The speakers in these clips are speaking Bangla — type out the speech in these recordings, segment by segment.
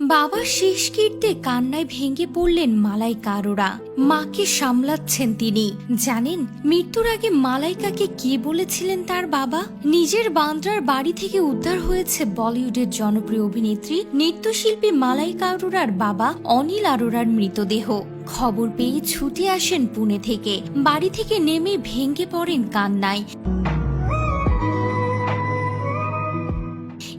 বাবা শেষ কীর্তে কান্নায় ভেঙে পড়লেন মালাই কারোরা মাকে সামলাচ্ছেন তিনি। জানেন, মৃত্যুর আগে মালাইকাকে কি বলেছিলেন তার বাবা? নিজের বান্দ্রার বাড়ি থেকে উদ্ধার হয়েছে বলিউডের জনপ্রিয় অভিনেত্রী, নৃত্যশিল্পী মালাইকা আরোরার বাবা অনিল আরোরার মৃতদেহ। খবর পেয়ে ছুটে আসেন পুনে থেকে। বাড়ি থেকে নেমে ভেঙে পড়েন কান্নায়।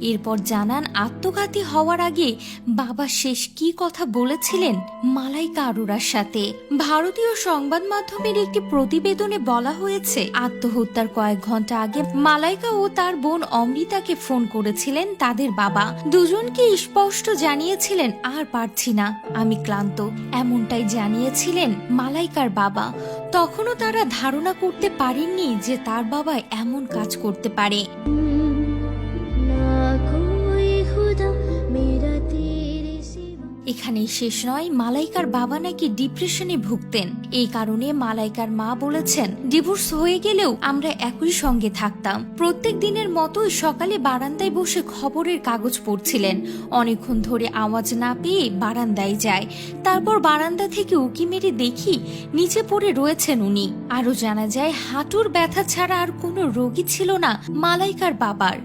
এরপর জানান আত্মঘাতী হওয়ার আগে বাবা শেষ কি কথা বলেছিলেন মালাইকা আরোরার সাথে। ভারতীয় সংবাদ মাধ্যমের একটি প্রতিবেদনে বলা হয়েছে, আত্মহত্যার কয়েক ঘণ্টা আগে মালাইকা ও তার বোন অমৃতাকে ফোন করেছিলেন তাদের বাবা। দুজনকে স্পষ্ট জানিয়েছিলেন, আর পারছি না, আমি ক্লান্ত। এমনটাই জানিয়েছিলেন মালাইকার বাবা। তখনও তারা ধারণা করতে পারেননি যে তার বাবা এমন কাজ করতে পারে। এখানেই শেষ নয়, মালাইকার বাবা নাকি ডিপ্রেশনে ভুগতেন। এই কারণে মালাইকার মা বলেছেন, ডিভোর্স হয়ে গেলেও আমরা একই সঙ্গে থাকতাম। প্রত্যেক দিনের মতোই সকালে বারান্দায় বসে খবরের কাগজ পড়ছিলেন। অনেকক্ষণ ধরে আওয়াজ না পেয়ে বারান্দায় যায়। তারপর বারান্দা থেকে উকি মেরে দেখি নিচে পড়ে রয়েছেন উনি। আরও জানা যায়, হাঁটুর ব্যথা ছাড়া আর কোনো রোগী ছিল না মালাইকার বাবার।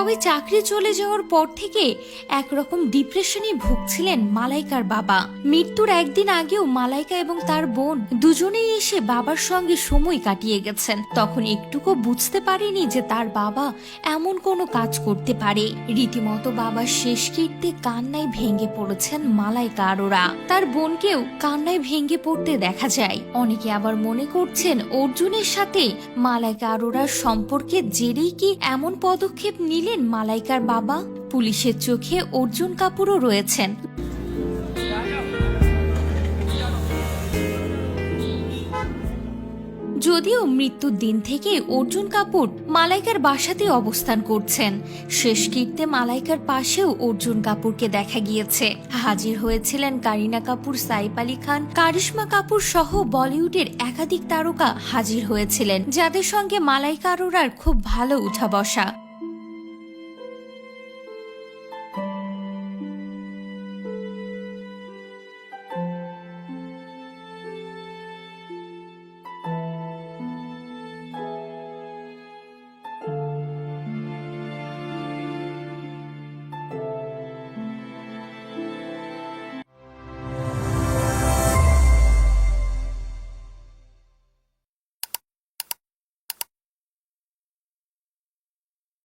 তবে চাকরি চলে যাওয়ার পর থেকে একরকম ডিপ্রেশনে ভুগছিলেন মালাইকার বাবা। মৃত্যুর একদিন আগেও মালাইকা এবং তার বোন দুজনেই এসে বাবার সঙ্গে সময় কাটিয়ে গেছেন। তখন একটুকু বুঝতে পারেনি যে তার বাবা এমন কোনো কাজ করতে পারে। রীতিমতো বাবার শেষ কীর্তে কান্নায় ভেঙে পড়েছেন মালাইকা আরোরা তার বোনকেও কান্নায় ভেঙে পড়তে দেখা যায়। অনেকে আবার মনে করছেন অর্জুনের সাথে মালাইকা আরোরার সম্পর্কে জেরেই কি এমন পদক্ষেপ নিলেন মালাইকার বাবা, পুলিশের চোখে অর্জুন কাপুরও রয়েছেন। যদিও মৃত্যুর দিন থেকে অর্জুন কাপুর মালাইকার বাসাতে অবস্থান করছেন, শেষ কীর্তে মালাইকার পাশেও অর্জুন কাপুরকে দেখা গিয়েছে। হাজির হয়েছিলেন কারিনা কাপুর, সাইফ আলী খান, কারিশ্মা কাপুর সহ বলিউডের একাধিক তারকা হাজির হয়েছিলেন, যাদের সঙ্গে মালাইকা আরোরার খুব ভালো উঠা বসা।